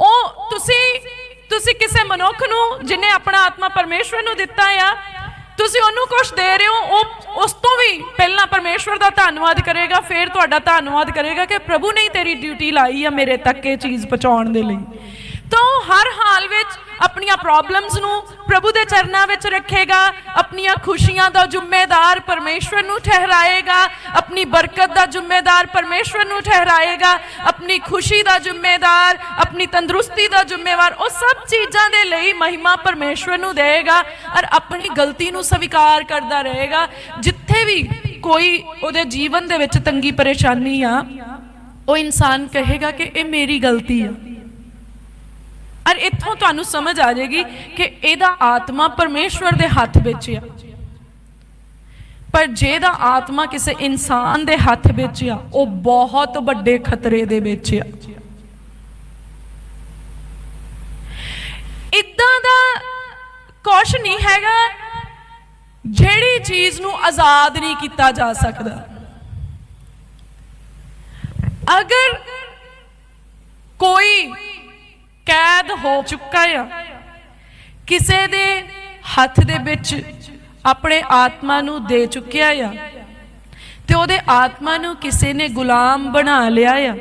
ਉਹ ਤੁਸੀਂ ਤੁਸੀਂ ਕਿਸੇ ਮਨੁੱਖ ਨੂੰ ਜਿਨੇ ਆਪਣਾ ਆਤਮਾ ਪਰਮੇਸ਼ਵਰ ਨੂੰ ਦਿੱਤਾ ਆ, ਤੁਸੀਂ ਉਹਨੂੰ ਕੁਝ ਦੇ ਰਹੇ ਹੋ, ਉਹ ਉਸ ਤੋਂ ਵੀ ਪਹਿਲਾਂ ਪਰਮੇਸ਼ਵਰ ਦਾ ਧੰਨਵਾਦ ਕਰੇਗਾ, ਫਿਰ ਤੁਹਾਡਾ ਧੰਨਵਾਦ ਕਰੇਗਾ ਕਿ ਪ੍ਰਭੂ ਨੇ ਤੇਰੀ ਡਿਊਟੀ ਲਾਈ ਆ ਮੇਰੇ ਤੱਕ ਇਹ ਚੀਜ਼ ਪਹੁੰਚਾਉਣ ਦੇ ਲਈ। ਤਾਂ ਉਹ ਹਰ ਹਾਲ ਵਿੱਚ ਆਪਣੀਆਂ ਪ੍ਰੋਬਲਮਸ ਨੂੰ ਪ੍ਰਭੂ ਦੇ ਚਰਨਾਂ ਵਿੱਚ ਰੱਖੇਗਾ, ਆਪਣੀਆਂ ਖੁਸ਼ੀਆਂ ਦਾ ਜ਼ਿੰਮੇਦਾਰ ਪਰਮੇਸ਼ਵਰ ਨੂੰ ਠਹਿਰਾਏਗਾ, ਆਪਣੀ ਬਰਕਤ ਦਾ ਜ਼ਿੰਮੇਦਾਰ ਪਰਮੇਸ਼ਵਰ ਨੂੰ ਠਹਿਰਾਏਗਾ, ਆਪਣੀ ਖੁਸ਼ੀ ਦਾ ਜ਼ਿੰਮੇਦਾਰ, ਆਪਣੀ ਤੰਦਰੁਸਤੀ ਦਾ ਜ਼ਿੰਮੇਵਾਰ, ਉਹ ਸਭ ਚੀਜ਼ਾਂ ਦੇ ਲਈ ਮਹਿਮਾ ਪਰਮੇਸ਼ਵਰ ਨੂੰ ਦੇਵੇਗਾ ਔਰ ਆਪਣੀ ਗਲਤੀ ਨੂੰ ਸਵੀਕਾਰ ਕਰਦਾ ਰਹੇਗਾ। ਜਿੱਥੇ ਵੀ ਕੋਈ ਉਹਦੇ ਜੀਵਨ ਦੇ ਵਿੱਚ ਤੰਗੀ ਪਰੇਸ਼ਾਨੀ ਆ, ਉਹ ਇਨਸਾਨ ਕਹੇਗਾ ਕਿ ਇਹ ਮੇਰੀ ਗਲਤੀ ਆ। ਔਰ ਇੱਥੋਂ ਤੁਹਾਨੂੰ ਸਮਝ ਆ ਜਾਏਗੀ ਕਿ ਇਹਦਾ ਆਤਮਾ ਪਰਮੇਸ਼ਵਰ ਦੇ ਹੱਥ ਵਿੱਚ ਆ। ਪਰ ਜਿਹਦਾ ਆਤਮਾ ਕਿਸੇ ਇਨਸਾਨ ਦੇ ਹੱਥ ਵਿੱਚ ਆ, ਉਹ ਬਹੁਤ ਵੱਡੇ ਖਤਰੇ ਦੇ ਵਿੱਚ ਆ। ਇਦਾਂ ਦਾ ਕੁਛ ਨਹੀਂ ਹੈਗਾ ਜਿਹੜੀ ਚੀਜ਼ ਨੂੰ ਆਜ਼ਾਦ ਨਹੀਂ ਕੀਤਾ ਜਾ ਸਕਦਾ। ਅਗਰ ਕੋਈ ਕੈਦ ਹੋ ਚੁੱਕਾ ਆ। ਕਿਸੇ ਦੇ ਹੱਥ ਦੇ ਵਿੱਚ ਆਪਣੇ ਆਤਮਾ ਨੂੰ ਦੇ ਚੁੱਕਿਆ ਆ ਤੇ ਉਹਦੇ ਆਤਮਾ ਨੂੰ ਕਿਸੇ ਨੇ ਗੁਲਾਮ ਬਣਾ ਲਿਆ ਆ।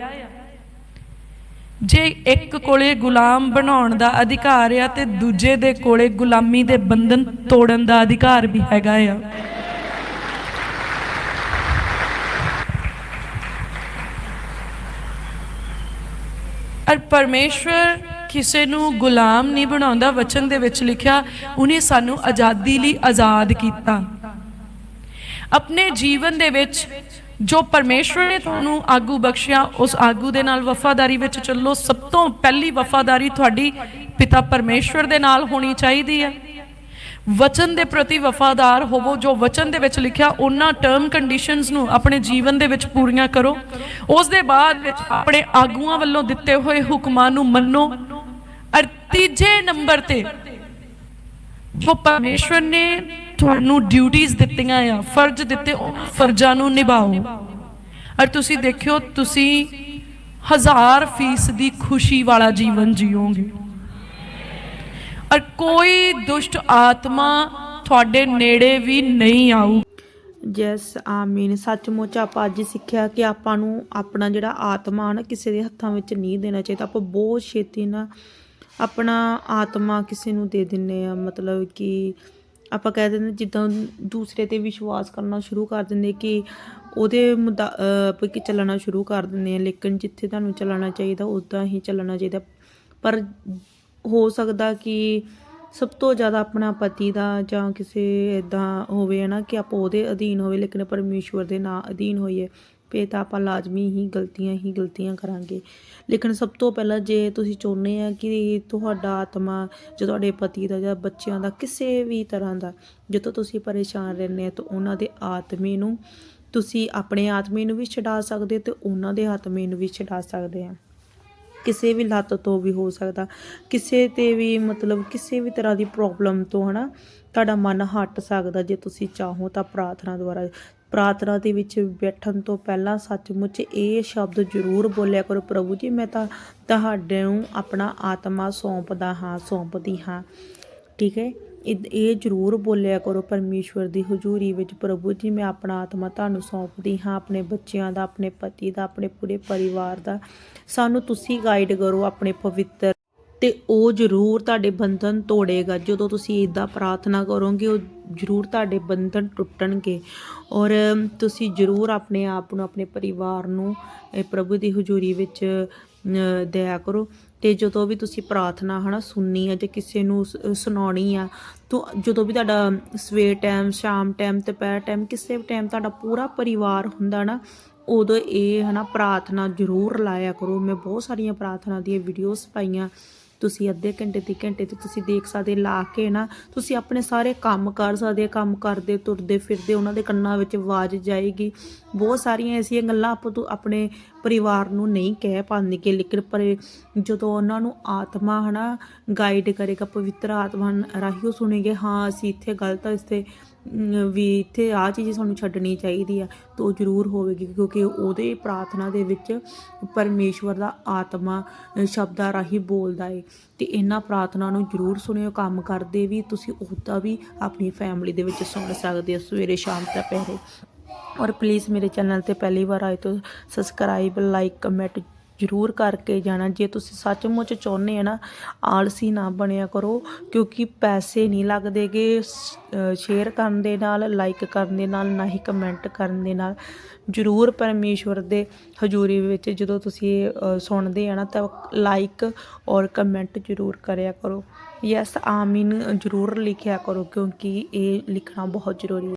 ਜੇ ਇੱਕ ਕੋਲੇ ਗੁਲਾਮ ਬਣਾਉਣ ਦਾ ਅਧਿਕਾਰ ਆ ਤੇ ਦੂਜੇ ਦੇ ਕੋਲੇ ਗੁਲਾਮੀ ਦੇ ਬੰਧਨ ਤੋੜਨ ਦਾ ਅਧਿਕਾਰ ਵੀ ਹੈਗਾ ਆ। ਔਰ ਪਰਮੇਸ਼ਵਰ ਕਿਸੇ ਨੂੰ ਗੁਲਾਮ ਨਹੀਂ ਬਣਾਉਂਦਾ ਵਚਨ ਦੇ ਵਿੱਚ ਲਿਖਿਆ, ਉਹਨੇ ਸਾਨੂੰ ਆਜ਼ਾਦੀ ਲਈ ਆਜ਼ਾਦ ਕੀਤਾ। ਆਪਣੇ ਜੀਵਨ ਦੇ ਵਿੱਚ ਜੋ ਪਰਮੇਸ਼ਵਰ ਨੇ ਤੁਹਾਨੂੰ ਆਗੂ ਬਖਸ਼ਿਆ, ਉਸ ਆਗੂ ਦੇ ਨਾਲ ਵਫਾਦਾਰੀ ਵਿੱਚ ਚੱਲੋ। ਸਭ ਤੋਂ ਪਹਿਲੀ ਵਫਾਦਾਰੀ ਤੁਹਾਡੀ ਪਿਤਾ ਪਰਮੇਸ਼ਵਰ ਦੇ ਨਾਲ ਹੋਣੀ ਚਾਹੀਦੀ ਹੈ। ਵਚਨ ਦੇ ਪ੍ਰਤੀ ਵਫਾਦਾਰ ਹੋਵੋ, ਜੋ ਵਚਨ ਦੇ ਵਿੱਚ ਲਿਖਿਆ, ਉਹਨਾਂ ਟਰਮ ਕੰਡੀਸ਼ਨਸ ਨੂੰ ਆਪਣੇ ਜੀਵਨ ਦੇ ਵਿੱਚ ਪੂਰੀਆਂ ਕਰੋ। ਉਸ ਦੇ ਬਾਅਦ ਵਿੱਚ ਆਪਣੇ ਆਗੂਆਂ ਵੱਲੋਂ ਦਿੱਤੇ ਹੋਏ ਹੁਕਮਾਂ ਨੂੰ ਮੰਨੋ। ਤੀਜੇ ਨੰਬਰ ਤੇ। ਜੋ ਪਰਮੇਸ਼ਵਰ ਨੇ ਤੁਹਾਨੂੰ ਡਿਊਟੀਆਂ ਦਿੱਤੀਆਂ ਆ, ਫਰਜ਼ ਦਿੱਤੇ, ਉਹ ਫਰਜ਼ਾਂ ਨੂੰ ਨਿਭਾਓ। ਔਰ ਤੁਸੀਂ ਦੇਖਿਓ, ਤੁਸੀਂ ਹਜ਼ਾਰ ਫੀਸਦੀ ਖੁਸ਼ੀ ਵਾਲਾ ਜੀਵਨ ਜੀਓਗੇ। ਔਰ ਕੋਈ ਦੁਸ਼ਟ ਆਤਮਾ ਤੁਹਾਡੇ ਨੇੜੇ ਵੀ ਨਹੀਂ ਆਊ। ਜੈਸ, ਆਮੀਨ। ਸੱਚਮੁੱਚ ਆਪਾਂ ਅੱਜ ਸਿੱਖਿਆ ਕਿ ਆਪਾਂ ਨੂੰ ਆਪਣਾ ਜਿਹੜਾ ਆਤਮਾ ਨਾ ਕਿਸੇ ਦੇ ਹੱਥਾਂ ਵਿੱਚ ਨਹੀਂ ਦੇਣਾ ਚਾਹੀਦਾ। ਆਪਾਂ ਬਹੁਤ ਛੇਤੀ ਨਾ ਆਪਣਾ ਆਤਮਾ ਕਿਸੇ ਨੂੰ ਦੇ ਦਿੰਨੇ ਆ, ਮਤਲਬ ਕਿ ਆਪਾਂ ਕਹਿ ਦਿੰਦੇ ਜਿੱਦਾਂ ਦੂਸਰੇ ਤੇ ਵਿਸ਼ਵਾਸ ਕਰਨਾ ਸ਼ੁਰੂ ਕਰ ਦਿੰਦੇ ਕਿ ਉਹਦੇ ਮੁਦਾ ਆਪਾਂ ਕਿ ਚੱਲਣਾ ਸ਼ੁਰੂ ਕਰ ਦਿੰਦੇ ਆ, ਲੇਕਿਨ ਜਿੱਥੇ ਤੁਹਾਨੂੰ ਚੱਲਣਾ ਚਾਹੀਦਾ ਉਦਾਂ ਹੀ ਚੱਲਣਾ ਚਾਹੀਦਾ। ਪਰ ਹੋ ਸਕਦਾ ਕਿ ਸਭ ਤੋਂ ਜ਼ਿਆਦਾ ਆਪਣਾ ਪਤੀ ਦਾ ਜਾਂ ਕਿਸੇ ਇਦਾਂ ਹੋਵੇ ਨਾ ਕਿ ਆਪਾਂ ਉਹਦੇ ਅਧੀਨ ਹੋਵੇ, ਲੇਕਿਨ ਪਰਮੇਸ਼ਵਰ ਦੇ ਨਾਂ ਅਧੀਨ ਹੋਈਏ। ਫੇ ਤਾਂ ਆਪਾਂ ਲਾਜ਼ਮੀ ਹੀ ਗਲਤੀਆਂ ਹੀ ਗਲਤੀਆਂ ਕਰਾਂਗੇ। ਲੇਕਿਨ ਸਭ ਤੋਂ ਪਹਿਲਾਂ ਜੇ ਤੁਸੀਂ ਚਾਹੁੰਦੇ ਆ ਕਿ ਤੁਹਾਡਾ ਆਤਮਾ ਜਾਂ ਤੁਹਾਡੇ ਪਤੀ ਦਾ ਜਾਂ ਬੱਚਿਆਂ ਦਾ ਕਿਸੇ ਵੀ ਤਰ੍ਹਾਂ ਦਾ ਜਦੋਂ ਤੁਸੀਂ ਪਰੇਸ਼ਾਨ ਰਹਿੰਦੇ ਆ ਤਾਂ ਉਹਨਾਂ ਦੇ ਆਤਮੇ ਨੂੰ ਤੁਸੀਂ ਆਪਣੇ ਆਤਮੇ ਨੂੰ ਵੀ ਛਡਾ ਸਕਦੇ ਤੇ ਉਹਨਾਂ ਦੇ ਆਤਮੇ ਨੂੰ ਵੀ ਛਡਾ ਸਕਦੇ ਆ। ਕਿਸੇ ਵੀ ਲੱਤ ਤੋਂ ਵੀ ਹੋ ਸਕਦਾ। ਕਿਸੇ ਤੇ ਵੀ ਮਤਲਬ ਕਿਸੇ ਵੀ ਤਰ੍ਹਾਂ ਦੀ ਪ੍ਰੋਬਲਮ ਤੋਂ ਹਨਾ ਤੁਹਾਡਾ ਮਨ ਹਟ ਸਕਦਾ ਜੇ ਤੁਸੀਂ ਚਾਹੋ ਤਾਂ ਪ੍ਰਾਰਥਨਾ ਦੁਆਰਾ। ਪ੍ਰਾਰਥਨਾ ਦੇ ਵਿੱਚ ਬੈਠਣ ਤੋਂ ਪਹਿਲਾਂ ਸੱਚਮੁੱਚ ਇਹ ਸ਼ਬਦ ਜ਼ਰੂਰ ਬੋਲਿਆ ਕਰੋ, ਪ੍ਰਭੂ ਜੀ, ਮੈਂ ਤਾਂ ਤੁਹਾਡੇ ਨੂੰ ਆਪਣਾ ਆਤਮਾ ਸੌਂਪਦਾ ਹਾਂ, ਸੌਂਪਦੀ ਹਾਂ। ਠੀਕ ਹੈ? ਇਹ ਇਹ ਜ਼ਰੂਰ ਬੋਲਿਆ ਕਰੋ ਪਰਮੇਸ਼ਵਰ ਦੀ ਹਜ਼ੂਰੀ ਵਿੱਚ, ਪ੍ਰਭੂ ਜੀ, ਮੈਂ ਆਪਣਾ ਆਤਮਾ ਤੁਹਾਨੂੰ ਸੌਂਪਦੀ ਹਾਂ, ਆਪਣੇ ਬੱਚਿਆਂ ਦਾ, ਆਪਣੇ ਪਤੀ ਦਾ, ਆਪਣੇ ਪੂਰੇ ਪਰਿਵਾਰ ਦਾ। ਸਾਨੂੰ ਤੁਸੀਂ ਗਾਈਡ ਕਰੋ ਆਪਣੇ ਪਵਿੱਤਰ ਤੇ ਉਹ ਜ਼ਰੂਰ ਤੁਹਾਡੇ ਬੰਧਨ ਤੋੜੇਗਾ। ਜਦੋਂ ਤੁਸੀਂ ਇਦਾਂ ਪ੍ਰਾਰਥਨਾ ਕਰੋਗੇ, ਉਹ ਜ਼ਰੂਰ ਤੁਹਾਡੇ ਬੰਧਨ ਟੁੱਟਣਗੇ। ਔਰ ਤੁਸੀਂ ਜ਼ਰੂਰ ਆਪਣੇ ਆਪ ਨੂੰ, ਆਪਣੇ ਪਰਿਵਾਰ ਨੂੰ ਪ੍ਰਭੂ ਦੀ ਹਜ਼ੂਰੀ ਵਿੱਚ ਦਇਆ ਕਰੋ। ਤੇ ਜਦੋਂ ਵੀ ਤੁਸੀਂ ਪ੍ਰਾਰਥਨਾ, ਹਨਾ, ਸੁਣਨੀ ਆ ਜਾਂ ਕਿਸੇ ਨੂੰ ਸੁਣਾਉਣੀ ਆ, ਤਾਂ, ਜਦੋਂ ਵੀ ਤੁਹਾਡਾ ਸਵੇਰ ਟਾਈਮ ਸ਼ਾਮ ਟਾਈਮ ਦੁਪਹਿਰ ਟਾਈਮ ਕਿਸੇ ਵੀ ਟਾਈਮ ਤੁਹਾਡਾ ਪੂਰਾ ਪਰਿਵਾਰ ਹੁੰਦਾ ਨਾ, ਉਦੋਂ ਇਹ, ਹਨਾ, ਪ੍ਰਾਰਥਨਾ ਜ਼ਰੂਰ ਲਾਇਆ ਕਰੋ। ਮੈਂ ਬਹੁਤ ਸਾਰੀਆਂ ਪ੍ਰਾਰਥਨਾ ਦੀਆਂ ਵੀਡੀਓਜ਼ ਪਾਈਆਂ। ਤੁਸੀਂ ਅੱਧੇ ਘੰਟੇ ਦੀ ਘੰਟੇ ਤੇ ਤੁਸੀਂ ਦੇਖ ਸਕਦੇ, ਲਾ ਕੇ ਨਾ, ਤੁਸੀਂ ਆਪਣੇ ਸਾਰੇ ਕੰਮ ਕਰ ਸਕਦੇ, ਕੰਮ ਕਰਦੇ, ਤੁਰਦੇ ਫਿਰਦੇ, ਉਹਨਾਂ ਦੇ ਕੰਨਾਂ ਵਿੱਚ ਆਵਾਜ਼ ਜਾਏਗੀ। ਬਹੁਤ ਸਾਰੀਆਂ ਐਸੀਆਂ ਗੱਲਾਂ ਆਪਾਂ ਤੋਂ ਆਪਣੇ ਪਰਿਵਾਰ ਨੂੰ ਨਹੀਂ ਕਹਿ ਪਾਉਂਦੇ ਕਿ ਲੇਕਿਨ ਪਰ ਜਦੋਂ ਉਹਨਾਂ ਨੂੰ ਆਤਮਾ ਹਨਾ ਗਾਈਡ ਕਰੇਗਾ ਪਵਿੱਤਰ ਆਤਮਾ ਰਾਹੀਂ ਉਹ ਸੁਣੇਗੇ ਹਾਂ ਅਸੀਂ ਇੱਥੇ ਗਲਤ ਆ ਇੱਥੇ ਅਮ, ਵੀ ਇੱਥੇ ਆ ਚੀਜ਼ ਸਾਨੂੰ ਛੱਡਣੀ ਚਾਹੀਦੀ ਆ ਤਾਂ ਉਹ ਜ਼ਰੂਰ ਹੋਵੇਗੀ ਕਿਉਂਕਿ ਉਹਦੇ ਪ੍ਰਾਰਥਨਾ ਦੇ ਵਿੱਚ ਪਰਮੇਸ਼ਵਰ ਦਾ ਆਤਮਾ ਸ਼ਬਦਾਂ ਰਾਹੀਂ ਬੋਲਦਾ ਏ। ਤੇ ਇਹਨਾਂ ਪ੍ਰਾਰਥਨਾ ਨੂੰ ਜ਼ਰੂਰ ਸੁਣਿਓ ਕੰਮ ਕਰਦੇ ਵੀ ਤੁਸੀਂ ਉਹਦਾ ਵੀ ਆਪਣੀ ਫੈਮਿਲੀ ਦੇ ਵਿੱਚ ਸੁਣ ਸਕਦੇ ਹੋ ਸਵੇਰੇ ਸ਼ਾਮ ਦੁਪਹਿਰੇ। ਔਰ ਪਲੀਜ਼ ਮੇਰੇ ਚੈਨਲ ਤੇ ਪਹਿਲੀ ਵਾਰ ਆਏ ਤਾਂ ਸਬਸਕ੍ਰਾਈਬ ਲਾਈਕ ਕਮੈਂਟ ਜ਼ਰੂਰ ਕਰਕੇ ਜਾਣਾ। ਜੇ ਤੁਸੀਂ ਸੱਚਮੁੱਚ ਚਾਹੁੰਦੇ ਆ ਨਾ ਆਲਸੀ ਨਾ ਬਣਿਆ ਕਰੋ ਕਿਉਂਕਿ ਪੈਸੇ ਨਹੀਂ ਲੱਗਦੇਗੇ। ਸ਼ੇਅਰ ਕਰਨ ਦੇ ਨਾਲ ਲਾਈਕ ਕਰਨ ਦੇ ਨਾਲ ਨਾ ਹੀ ਕਮੈਂਟ ਕਰਨ ਦੇ ਨਾਲ। ਜ਼ਰੂਰ ਪਰਮੇਸ਼ਵਰ ਦੇ ਹਜ਼ੂਰੀ ਵਿੱਚ ਜਦੋਂ ਤੁਸੀਂ ਇਹ, ਸੁਣਦੇ ਆ ਨਾ ਤਾਂ ਲਾਈਕ ਔਰ ਕਮੈਂਟ ਜ਼ਰੂਰ ਕਰਿਆ ਕਰੋ। ਯੈਸ ਆਮੀਨ ਜ਼ਰੂਰ ਲਿਖਿਆ ਕਰੋ ਕਿਉਂਕਿ ਇਹ ਲਿਖਣਾ ਬਹੁਤ ਜ਼ਰੂਰੀ ਹੈ।